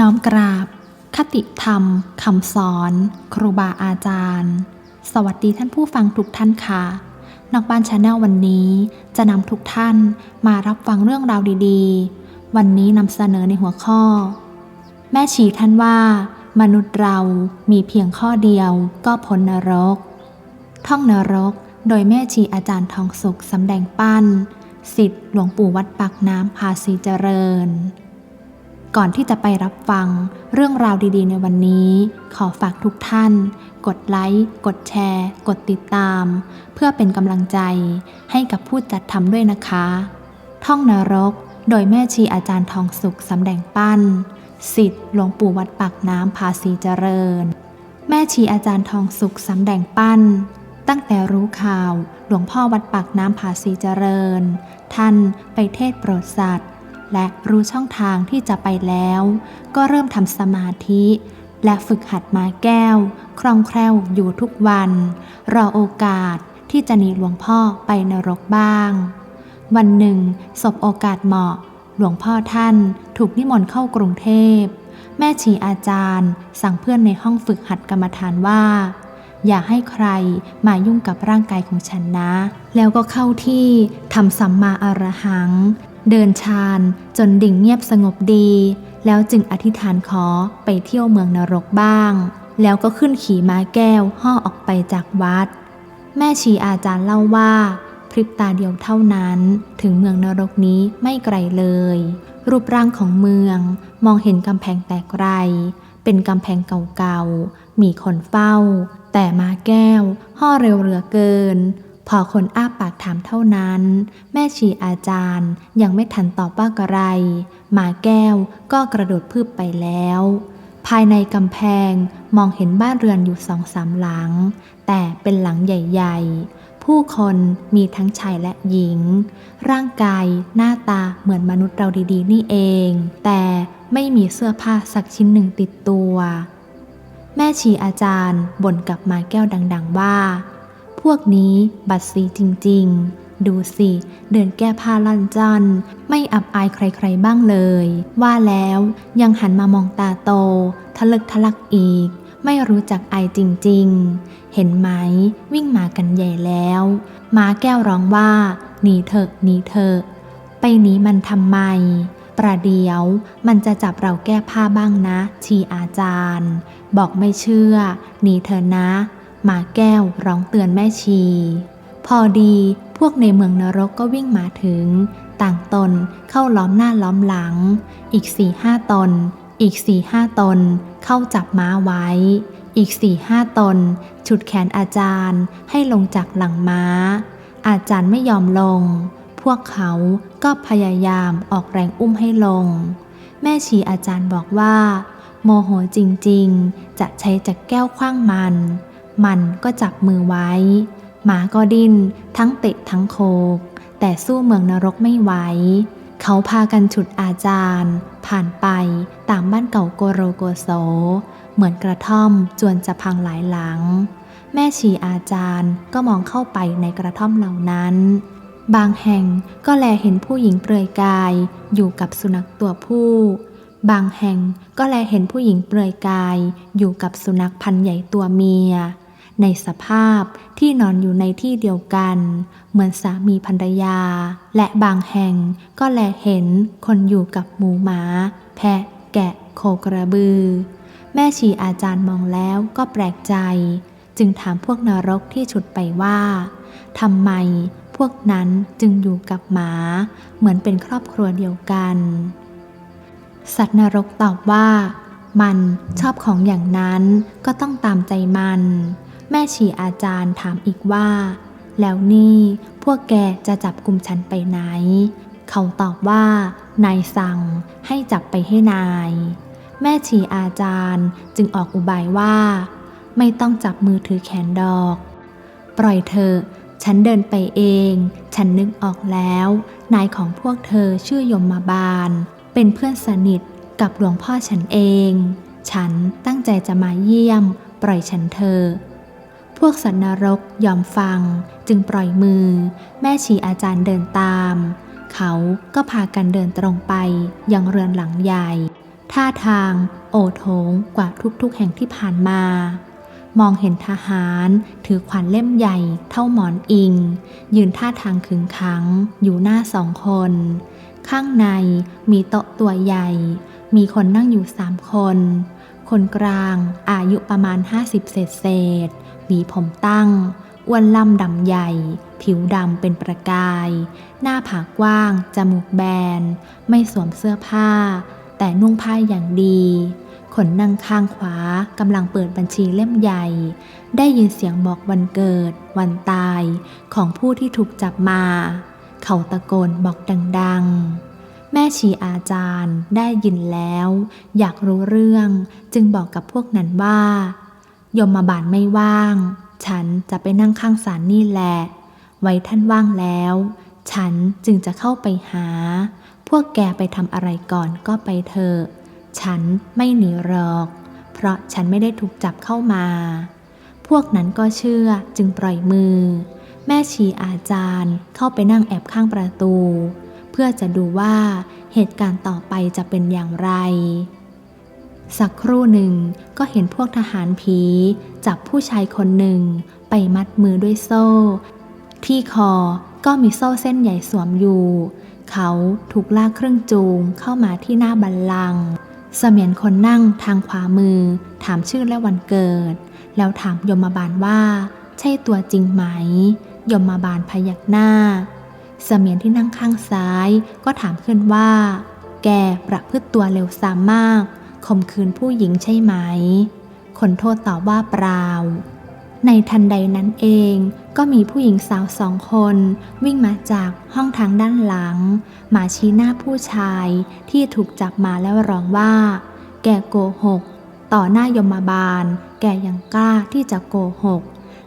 น้อมกราบ คติธรรมคำสอน ครูบาอาจารย์ สวัสดีท่านผู้ฟังทุกท่านค่ะ นอกบ้านชาแนลวันนี้จะนำทุกท่านมารับฟังเรื่องราวดีๆ วันนี้นำเสนอในหัวข้อ แม่ชีท่านว่า มนุษย์เรามีเพียงข้อเดียวก็พ้นนรก ท่องนรกโดยแม่ชีอาจารย์ทองสุขสำแดงปั้นสิทธิ์หลวงปู่วัดปากน้ำภาษีเจริญ ก่อนที่จะไปรับฟังเรื่องราวดีๆ ในวันนี้ ขอฝากทุกท่าน กดไลค์ กดแชร์ กดติดตาม เพื่อเป็นกำลังใจ ให้กับผู้จัดทำด้วยนะคะ ท่องนรก โดยแม่ชีอาจารย์ทองสุขสำแดงปั้น สิทธิ์หลวงปู่วัดปากน้ำภาษีเจริญ แม่ชีอาจารย์ทองสุขสำแดงปั้น ตั้งแต่รู้ข่าว หลวงพ่อวัดปากน้ำภาษีเจริญ ท่านไปเทศโปรดสัตว์ และรู้ช่องทางที่จะไปแล้ว ก็เริ่มทำสมาธิ และฝึกหัดม้แก้ว คล่องแคล่วอยู่ทุกวัน รอโอกาสที่จะหนีหลวงพ่อไปนรกบ้าง วันหนึ่งสบโอกาสเหมาะ หลวงพ่อท่านถูกนิมนต์เข้ากรุงเทพ แม่ชีอาจารย์ สั่งเพื่อนในห้องฝึกหัดกรรมฐานว่า อย่าให้ใครมายุ่งกับร่างกายของฉันนะ แล้วก็เข้าที่ทำสัมมาอรหัง เดินชาญจนดิ่งเงียบสงบดี แล้วจึงอธิษฐานขอไปเที่ยวเมืองนรกบ้าง แล้วก็ขึ้นขี่ม้าแก้วห่อออกไปจากวัด แม่ชีอาจารย์เล่าว่า พริบตาเดียวเท่านั้น ถึงเมืองนรกนี้ไม่ไกลเลย รูปร่างของเมืองมองเห็นกำแพงแต่ไกลเป็นกำแพงเก่าๆ มีคนเฝ้า แต่มาแก้วห่อเร็วเหลือเกิน พอคนอ้าปากถามเท่านั้น แม่ชีอาจารย์ยังไม่ทันตอบว่าอะไร หมาแก้วก็กระโดดพืบไปแล้ว ภายในกำแพงมองเห็นบ้านเรือนอยู่สองสามหลัง แต่เป็นหลังใหญ่ ๆ ผู้คนมีทั้งชายและหญิง ร่างกายหน้าตาเหมือนมนุษย์เราดีๆ นี่เอง แต่ไม่มีเสื้อผ้าสักชิ้นหนึ่งติดตัว แม่ชีอาจารย์บ่นกับมาแก้วดัง ๆ ว่า วกนี้บัดซีจริง ๆ ดูสิ เดินแก้ผ้าลั่นจันไม่อับอายใครๆบ้างเลย ว่าแล้วยังหันมามองตาโต ทะลึกทะลักอีก ไม่รู้จักอายจริง ๆ เห็นไหม วิ่งมากันใหญ่แล้วม้าแก้วร้องว่า หนีเถอะหนีเถอะไปหนีมันทำไมประเดี๋ยวมันจะจับเราแก้ผ้าบ้างนะ ชีอาจารย์ บอกไม่เชื่อหนีเถอะนะ มาแก้วร้องเตือนแม่ชี พอดีพวกในเมืองนรกก็วิ่งมาถึง ต่างตนเข้าล้อมหน้าล้อมหลัง อีกสี่ห้าตน อีกสี่ห้าตน เข้าจับม้าไว้ อีกสี่ห้าตน ฉุดแขนอาจารย์ให้ลงจากหลังม้า อาจารย์ไม่ยอมลง พวกเขาก็พยายามออกแรงอุ้มให้ลง แม่ชีอาจารย์บอกว่า โมโหจริงๆ จะใช้จักรแก้วคว้างมัน มันก็จับมือไว้ หมาก็ดิ้น ทั้งเตะทั้งโคก แต่สู้เมืองนรกไม่ไหว เขาพากันฉุดอาจารย์ ผ่านไปตามบ้านเก่าโกโรโกโซ เหมือนกระท่อมจวนจะพังหลายหลัง แม่ชีอาจารย์ก็มองเข้าไปในกระท่อมเหล่านั้น บางแห่งก็แลเห็นผู้หญิงเปลือยกายอยู่กับสุนัขตัวผู้บางแห่งก็แลเห็นผู้หญิงเปลือยกายอยู่กับสุนัขพันธุ์ใหญ่ตัวเมีย ในสภาพที่นอนอยู่ในที่เดียวกัน เหมือนสามีภรรยา และบางแห่งก็แลเห็นคนอยู่กับหมูหมา แพะ แกะ โคกระบือ แม่ชีอาจารย์มองแล้วก็แปลกใจ จึงถามพวกนรกที่ฉุดไปว่าทำไมพวกนั้นจึงอยู่กับหมา เหมือนเป็นครอบครัวเดียวกัน สัตว์นรกตอบว่า มันชอบของอย่างนั้นก็ต้องตามใจมัน แม่ชีอาจารย์ถามอีกว่า แล้วนี่พวกแกจะจับกลุ่มฉันไปไหน เขาตอบว่า นายสั่งให้จับไปให้นาย แม่ชีอาจารย์จึงออกอุบายว่า ไม่ต้องจับมือถือแขนดอก ปล่อยเธอ ฉันเดินไปเอง ฉันนึกออกแล้ว นายของพวกเธอชื่อยมมาบาล เป็นเพื่อนสนิทกับหลวงพ่อฉันเอง ฉันตั้งใจจะมาเยี่ยม ปล่อยฉันเธอ วกสัตว์นรกยอมฟัง จึงปล่อยมือ แม่ชีอาจารย์เดินตาม เขาก็พากันเดินตรงไปยังเรือนหลังใหญ่ ท่าทาง โอโถงกว่าทุกๆแห่งที่ผ่านมา มองเห็นทหารถือขวานเล่มใหญ่เท่าหมอนอิง ยืนท่าทางขึงขัง อยู่หน้าสองคน ข้างในมีโต๊ะตัวใหญ่ มีคนนั่งอยู่สามคน คนกลางอายุประมาณ 50 เศษเศษ หวีผมตั้งอ้วนล่ำดำใหญ่ ผิวดำเป็นประกาย หน้าผากกว้าง จมูกแบน ไม่สวมเสื้อผ้า แต่นุ่งผ้าอย่างดีคนนั่งข้างขวากำลังเปิดบัญชีเล่มใหญ่ ได้ยินเสียงบอกวันเกิด วันตายของผู้ที่ถูกจับมา เขาตะโกนบอกดังๆ แม่ชีอาจารย์ได้ยินแล้ว อยากรู้เรื่องจึงบอกกับพวกนั้นว่า ยมมาบาลไม่ว่าง ฉันจะไปนั่งข้างศาลนี่แหละ ไว้ท่านว่างแล้ว ฉันจึงจะเข้าไปหา พวกแกไปทำอะไรก่อนก็ไปเถอะ ฉันไม่หนีหรอก เพราะฉันไม่ได้ถูกจับเข้ามา พวกนั้นก็เชื่อจึงปล่อยมือ แม่ชีอาจารย์เข้าไปนั่งแอบข้างประตู เพื่อจะดูว่าเหตุการณ์ต่อไปจะเป็นอย่างไร สักครู่หนึ่งก็เห็นพวกทหารผีจับผู้ชายคนหนึ่งไปมัดมือด้วยโซ่ ที่คอก็มีโซ่เส้นใหญ่สวมอยู่ เขาถูกลากเครื่องจูงเข้ามาที่หน้าบัลลังก์เสมียนคนนั่งทางขวามือ ถามชื่อและวันเกิด แล้วถามยมบาลว่า ใช่ตัวจริงไหม ยมบาลพยักหน้า เสมียนที่นั่งข้างซ้ายก็ถามขึ้นว่า แกประพฤติตัวเร็วซ้ำมาก ข่มขืนผู้หญิงใช่ไหม คนโทษตอบว่าเปล่า ในทันใดนั้นเองก็มีผู้หญิงสาวสองคน วิ่งมาจากห้องทางด้านหลัง มาชี้หน้าผู้ชายที่ถูกจับมาแล้วร้องว่า แกโกหก ต่อหน้ายมบาล แกยังกล้าที่จะโกหก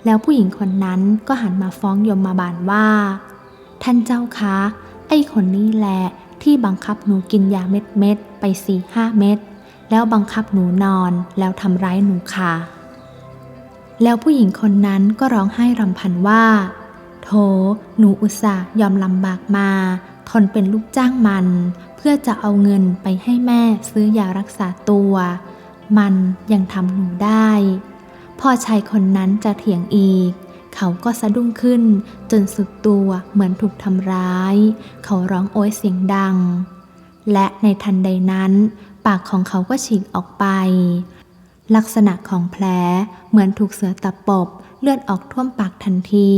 แล้วผู้หญิงคนนั้นก็หันมาฟ้องยมบาลว่า ท่านเจ้าคะ ไอ้คนนี้แหละที่บังคับหนูกินยาเม็ดเม็ดๆไปสี่ห้าเม็ด แล้วบังคับหนูนอนแล้วทำร้ายหนูค่ะ แล้วผู้หญิงคนนั้นก็ร้องไห้รำพันว่า โถ หนูอุตส่าห์ยอมลำบากมา ทนเป็นลูกจ้างมัน เพื่อจะเอาเงินไปให้แม่ซื้อยารักษาตัว มันยังทำหนูได้ พอชายคนนั้นจะเถียงอีก เขาก็สะดุ้งขึ้น จนสึกตัวเหมือนถูกทำร้าย เขาร้องโอยเสียงดังและในทันใดนั้น ปากของเขาก็ฉีกออกไป ลักษณะของแผลเหมือนถูกเสือตะปบ เลือดออกท่วมปากทันที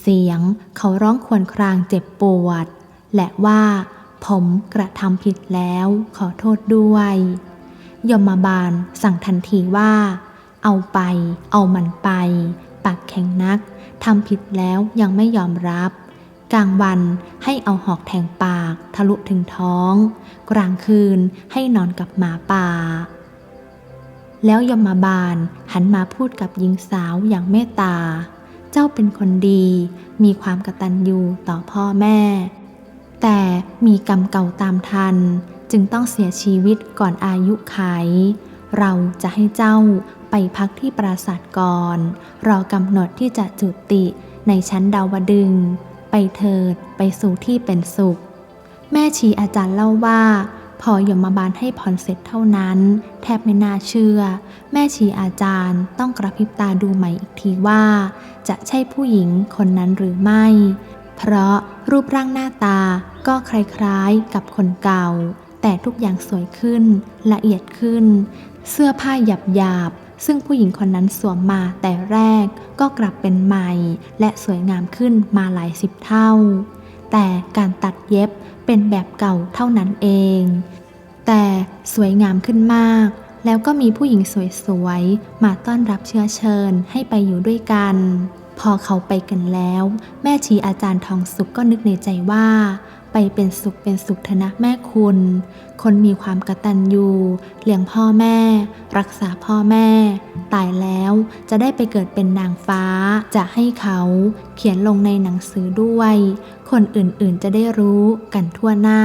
เสียงเขาร้องครวญครางเจ็บปวด และว่า ผมกระทำผิดแล้วขอโทษด้วยยมบาลสั่งทันทีว่า เอาไป เอามันไป ปากแข็งนักทำผิดแล้วยังไม่ยอมรับ กลางวันให้เอาหอกแทงปากทะลุถึงท้อง กลางคืนให้นอนกับหมาป่า แล้วยมบาลหันมาพูดกับหญิงสาวอย่างเมตตา เจ้าเป็นคนดี มีความกตัญญูต่อพ่อแม่ แต่มีกรรมเก่าตามทัน จึงต้องเสียชีวิตก่อนอายุไขเราจะให้เจ้าไปพักที่ปราสาทก่อน รอกำหนดที่จะจุติในชั้นดาวดึง เถิดไปสู่ที่เป็นสุข แม่ชีอาจารย์เล่าว่า พอยมบาลให้พรเสร็จเท่านั้น แทบไม่น่าเชื่อ แม่ชีอาจารย์ต้องกระพริบตาดูใหม่อีกทีว่า จะใช่ผู้หญิงคนนั้นหรือไม่ เพราะรูปร่างหน้าตาก็คล้ายๆกับคนเก่า แต่ทุกอย่างสวยขึ้น ละเอียดขึ้น เสื้อผ้าหยาบๆ ซึ่งผู้หญิงคนนั้นสวมมาแต่แรกก็กลับเป็นใหม่ และสวยงามขึ้นมาหลายสิบเท่า แต่การตัดเย็บเป็นแบบเก่าเท่านั้นเอง แต่สวยงามขึ้นมาก แล้วก็มีผู้หญิงสวยๆ มาต้อนรับเชื้อเชิญให้ไปอยู่ด้วยกัน พอเขาไปกันแล้ว แม่ชีอาจารย์ทองสุขก็นึกในใจว่า ไปเป็นสุขเป็นสุขเถนะแม่คุณ คนมีความกตัญญูเลี้ยงพ่อแม่ รักษาพ่อแม่ ตายแล้วจะได้ไปเกิดเป็นนางฟ้า จะให้เขาเขียนลงในหนังสือด้วย คนอื่นๆจะได้รู้กันทั่วหน้า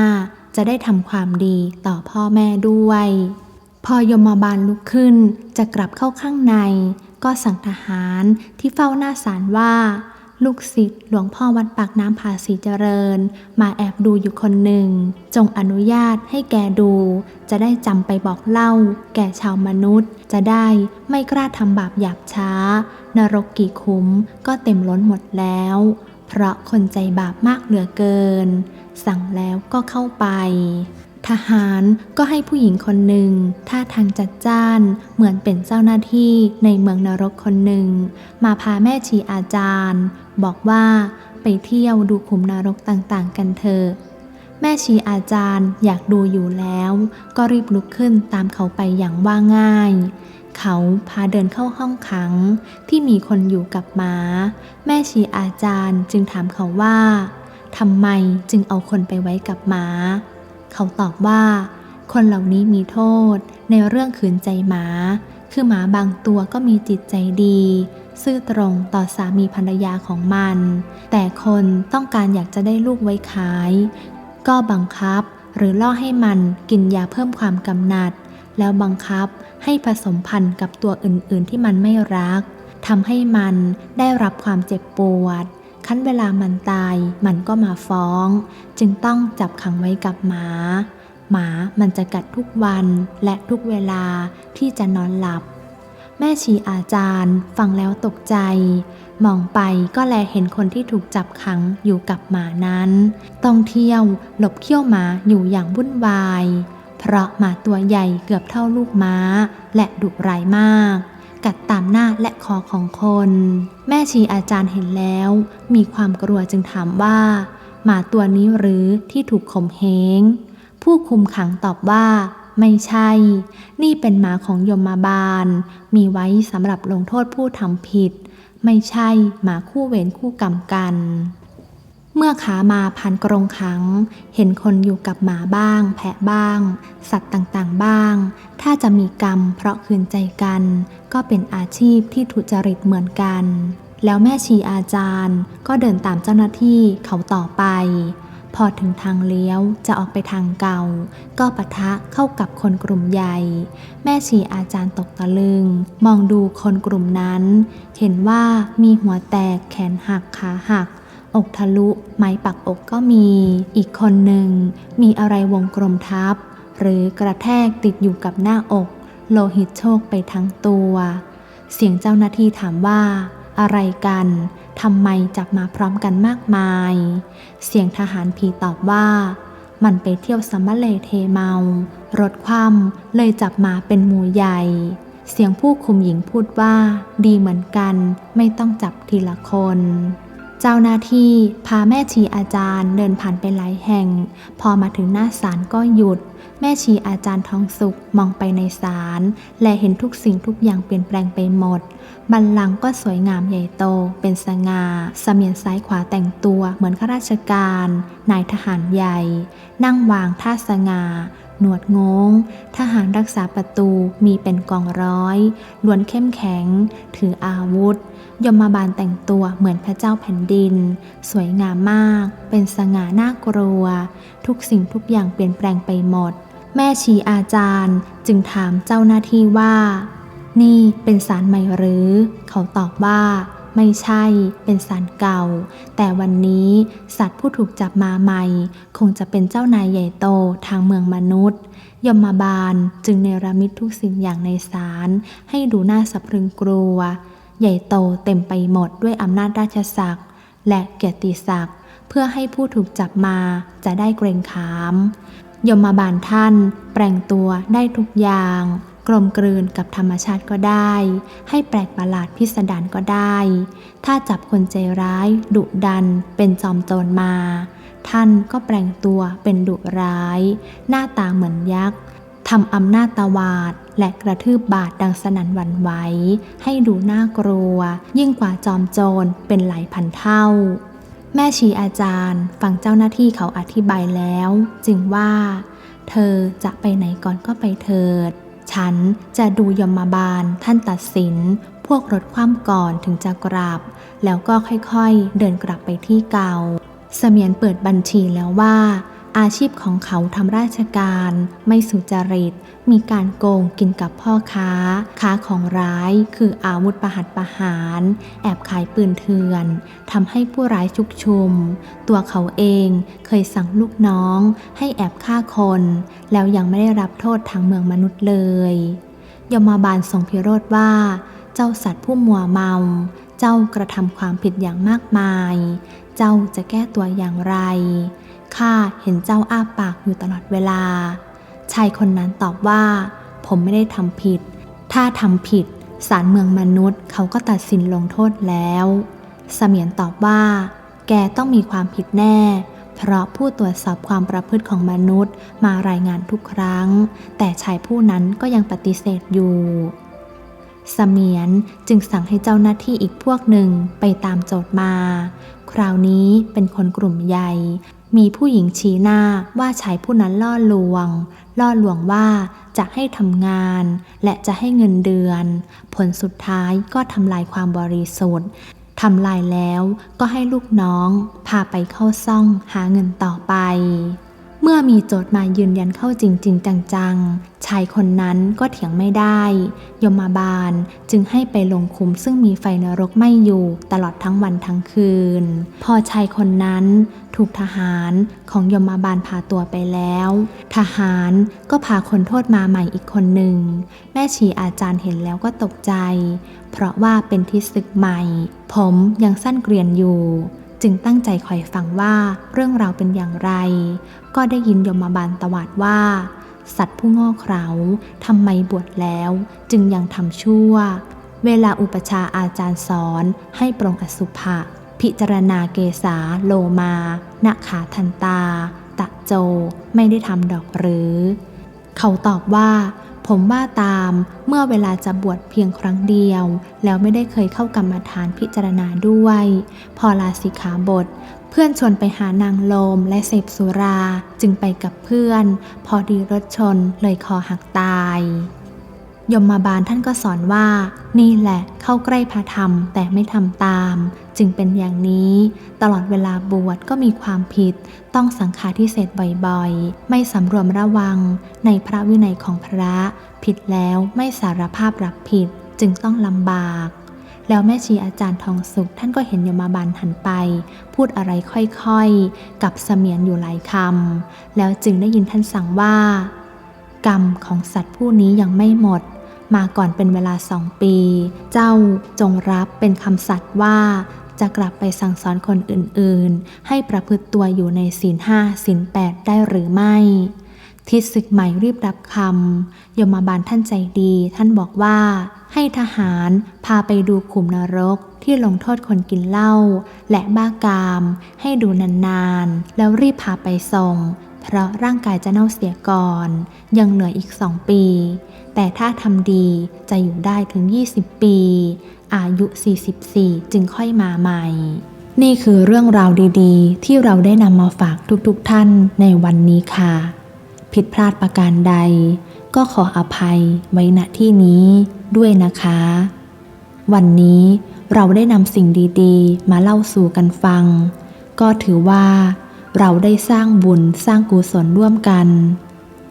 จะได้ทำความดีต่อพ่อแม่ด้วย พอยมบาลลุกขึ้นจะกลับเข้าข้างใน ก็สั่งทหารที่เฝ้าหน้าศาลว่า ลูกศิษย์หลวงพ่อวัดปากน้ำภาษีเจริญ มาแอบดูอยู่คนหนึ่ง จงอนุญาตให้แกดู จะได้จำไปบอกเล่า แก่ชาวมนุษย์ จะได้ไม่กล้าทำบาปหยาบช้า นรกกี่คุ้มก็เต็มล้นหมดแล้ว เพราะคนใจบาปมากเหลือเกิน สั่งแล้วก็เข้าไปทหารก็ให้ผู้หญิงคนหนึ่งท่าทางจัดจ้านเหมือนเป็นเจ้าหน้าที่ในเมืองนรกคนหนึ่ง มาพาแม่ชีอาจารย์ บอกว่าไปเที่ยวดูขุมนรกต่างๆ กันเถอะแม่ชีอาจารย์อยากดูอยู่แล้ว ก็รีบลุกขึ้นตามเขาไปอย่างว่าง่าย เขาพาเดินเข้าห้องขัง ที่มีคนอยู่กับหมา แม่ชีอาจารย์จึงถามเขาว่าทำไมจึงเอาคนไปไว้กับหมา เขาตอบว่า คนเหล่านี้มีโทษในเรื่องขืนใจหมา คือหมาบางตัวก็มีจิตใจดี ซื่อตรงต่อสามีภรรยาของมัน แต่คนต้องการอยากจะได้ลูกไว้ขาย ก็บังคับหรือล่อให้มันกินยาเพิ่มความกำหนัด แล้วบังคับให้ผสมพันธุ์กับตัวอื่นๆที่มันไม่รักทำให้มันได้รับความเจ็บปวดคั้นเวลามันตายมันก็มาฟ้อง จึงต้องจับขังไว้กับหมา หมามันจะกัดทุกวันและทุกเวลาที่จะนอนหลับ แม่ชีอาจารย์ฟังแล้วตกใจ มองไปก็แลเห็นคนที่ถูกจับขังอยู่กับหมานั้น ต้องเที่ยวหลบเขี้ยวหมาอยู่อย่างวุ่นวาย เพราะหมาตัวใหญ่เกือบเท่าลูกม้า และดุร้ายมาก กัดตามหน้าและคอของคน แม่ชีอาจารย์เห็นแล้ว มีความกลัวจึงถามว่า หมาตัวนี้หรือที่ถูกข่มเหงผู้คุมขังตอบว่า ไม่ใช่ นี่เป็นหมาของยมมาบาล มีไว้สำหรับลงโทษผู้ทำผิด ไม่ใช่หมาคู่เวรคู่กรรมกัน เมื่อขามาผ่านกรงขัง เห็นคนอยู่กับหมาบ้าง แพะบ้าง สัตว์ต่างๆบ้าง ถ้าจะมีกรรมเพราะคืนใจกัน ก็เป็นอาชีพที่ทุจริตเหมือนกัน แล้วแม่ชีอาจารย์ ก็เดินตามเจ้าหน้าที่เขาต่อไป พอถึงทางเลี้ยวจะออกไปทางเก่า ก็ปะทะเข้ากับคนกลุ่มใหญ่ แม่ชีอาจารย์ตกตะลึง มองดูคนกลุ่มนั้น เห็นว่ามีหัวแตกแขนหักขาหัก อกทะลุ ไม้ปักอกก็มี อีกคนหนึ่ง มีอะไรวงกลมทับ หรือกระแทกติดอยู่กับหน้าอก โลหิตโชกไปทั้งตัว เสียงเจ้าหน้าที่ถามว่า อะไรกันทำไมจับมาพร้อมกันมากมาย เสียงทหารผีตอบว่า มันไปเที่ยวสมะเลเทเมา รถคว่ำเลยจับมาเป็นหมูใหญ่ เสียงผู้คุมหญิงพูดว่า ดีเหมือนกัน ไม่ต้องจับทีละคน เจ้าหน้าที่พาแม่ชีอาจารย์เดินผ่านไปหลายแห่ง พอมาถึงหน้าศาลก็หยุด แม่ชีอาจารย์ทองสุขมองไปในศาลและเห็นทุกสิ่งทุกอย่างเปลี่ยนแปลงไปหมด บัลลังก์ก็สวยงามใหญ่โต เป็นสง่าเสมียนซ้ายขวาแต่งตัวเหมือนข้าราชการ นายทหารใหญ่ นั่งวางท่าสง่าหนวดงง ทหารรักษาประตูมีเป็นกองร้อยล้วนเข้มแข็ง ถืออาวุธ ยมบาลแต่งตัวเหมือนพระเจ้าแผ่นดิน สวยงามมาก เป็นสง่าน่ากลัว ทุกสิ่งทุกอย่างเปลี่ยนแปลงไปหมด แม่ชีอาจารย์จึงถามเจ้าหน้าที่ว่า นี่เป็นสารใหม่หรือ เขาตอบว่า ไม่ใช่เป็นสารเก่า แต่วันนี้สัตว์ผู้ถูกจับมาใหม่ คงจะเป็นเจ้านายใหญ่โตทางเมืองมนุษย์ยมมาบาลจึงเนรมิตทุกสิ่งอย่างในศาลให้ดูน่าสะพรึงกลัว ใหญ่โตเต็มไปหมดด้วยอำนาจราชศักดิ์และเกียรติศักดิ์เพื่อให้ผู้ถูกจับมาจะได้เกรงขาม ยมบาลท่านแปลงตัวได้ทุกอย่าง กลมกลืนกับธรรมชาติก็ได้ ให้แปลกประหลาดพิสดารก็ได้ ถ้าจับคนใจร้ายดุดันเป็นจอมโจรมา ท่านก็แปลงตัวเป็นดุร้าย หน้าตาเหมือนยักษ์ ทำอำนาจตวาดและกระทืบบาดดังสนั่นหวั่นไหวให้ดูน่ากลัว ยิ่งกว่าจอมโจรเป็นหลายพันเท่า แม่ชีอาจารย์ฟังเจ้าหน้าที่เขาอธิบายแล้ว จึงว่า เธอจะไปไหนก่อนก็ไปเถิด ฉันจะดูยมบาลท่านตัดสิน พวกรถคว่ำก่อนถึงจะกลับ แล้วก็ค่อยๆ เดินกลับไปที่เก่า เสมียนเปิดบัญชีแล้วว่า อาชีพของเขาทำราชการ ไม่สุจริต มีการโกงกินกับพ่อค้า ค้าของร้ายคืออาวุธประหัตประหาร แอบขายปืนเถื่อนทำให้ผู้ร้ายชุกชุม ตัวเขาเองเคยสั่งลูกน้องให้แอบฆ่าคน แล้วยังไม่ได้รับโทษทางเมืองมนุษย์เลย ยมบาลทรงพิโรธว่า เจ้าสัตว์ผู้มัวเมา เจ้ากระทำความผิดอย่างมากมาย เจ้าจะแก้ตัวอย่างไร ข้าเห็นเจ้าอ้าปากอยู่ตลอดเวลา ชายคนนั้นตอบว่า ผมไม่ได้ทำผิด ถ้าทำผิดศาลเมืองมนุษย์เขาก็ตัดสินลงโทษแล้ว เสมียนตอบว่า แกต้องมีความผิดแน่ เพราะผู้ตรวจสอบความประพฤติของมนุษย์มารายงานทุกครั้ง แต่ชายผู้นั้นก็ยังปฏิเสธอยู่เสมียนจึงสั่งให้เจ้าหน้าที่อีกพวกหนึ่งไปตามโจทย์มา คราวนี้เป็นคนกลุ่มใหญ่ มีผู้หญิงชี้หน้าว่าชายผู้นั้นล่อลวง ล่อลวงว่าจะให้ทำงาน และจะให้เงินเดือน ผลสุดท้ายก็ทำลายความบริสุทธิ์ทำลายแล้วก็ให้ลูกน้อง พาไปเข้าซ่องหาเงินต่อไป เมื่อมีโจทย์มายืนยันเข้าจริง ๆ จังๆ ชายคนนั้นก็เถียงไม่ได้ ยมาบาลจึงให้ไปลงคุมซึ่งมีไฟนรกไหม้อยู่ตลอดทั้งวันทั้งคืน พอชายคนนั้นถูกทหารของยมาบาลพาตัวไปแล้ว ทหารก็พาคนโทษมาใหม่อีกคนหนึ่ง แม่ชีอาจารย์เห็นแล้วก็ตกใจ เพราะว่าเป็นทิศศึกใหม่ ผมยังสั้นเกรียนอยู่จึงตั้งใจคอยฟังว่าเรื่องราวเป็นอย่างไร ก็ได้ยินยมบาลตวาดว่า สัตว์ผู้ง่เขลาทำไมบวชแล้วจึงยังทำชั่ว เวลาอุปชาอาจารย์สอนให้ปรงอสุภะพิจารณาเกษาโลมานาขาทันตา ตะโจ ไม่ได้ทำดอกหรือ เขาตอบว่า ผมว่าตามเมื่อเวลาจะบวชเพียงครั้งเดียว แล้วไม่ได้เคยเข้ากรรมฐานพิจารณาด้วย พอลาสิกขาบท เพื่อนชวนไปหานางโลมและเสพสุราจึงไปกับเพื่อน พอดีรถชนเลยคอหักตาย ยมมาบาลท่านก็สอนว่า นี่แหละเข้าใกล้พระธรรมแต่ไม่ทำตาม จึงเป็นอย่างนี้ ตลอดเวลาบวชก็มีความผิด ต้องสังฆาทิเศษบ่อยๆ ไม่สำรวมระวัง ในพระวินัยของพระ ผิดแล้วไม่สารภาพรับผิดจึงต้องลำบาก แล้วแม่ชีอาจารย์ทองสุข ท่านก็เห็นยมบาลหันไป พูดอะไรค่อยๆ กับเสมียนอยู่หลายคำแล้วจึงได้ยินท่านสั่งว่า กรรมของสัตว์ผู้นี้ยังไม่หมด มาก่อนเป็นเวลาสองปี เจ้าจงรับเป็นคำสัตย์ว่าจะกลับไปสั่งสอนคนอื่นๆ ให้ประพฤติตัวอยู่ในศีลห้าศีลแปดได้หรือไม่ ทิศศึกใหม่รีบรับคำยมบาลท่านใจดี ท่านบอกว่า ให้ทหารพาไปดูขุมนรกที่ลงโทษคนกินเหล้าและบ้ากาม ให้ดูนานๆ แล้วรีบพาไปส่ง เพราะร่างกายจะเน่าเสียก่อน ยังเหลืออีกสองปี แต่ถ้าทำดีจะอยู่ได้ถึง 20 ปี อายุ 44 จึงค่อยมาใหม่ นี่คือเรื่องราวดีๆ ที่เราได้นำมาฝากทุกๆท่านในวันนี้ค่ะ ผิดพลาดประการใด ก็ขออภัยไว้ณที่นี้ด้วยนะคะ วันนี้เราได้นำสิ่งดีๆ มาเล่าสู่กันฟัง ก็ถือว่าเราได้สร้างบุญสร้างกุศลร่วมกัน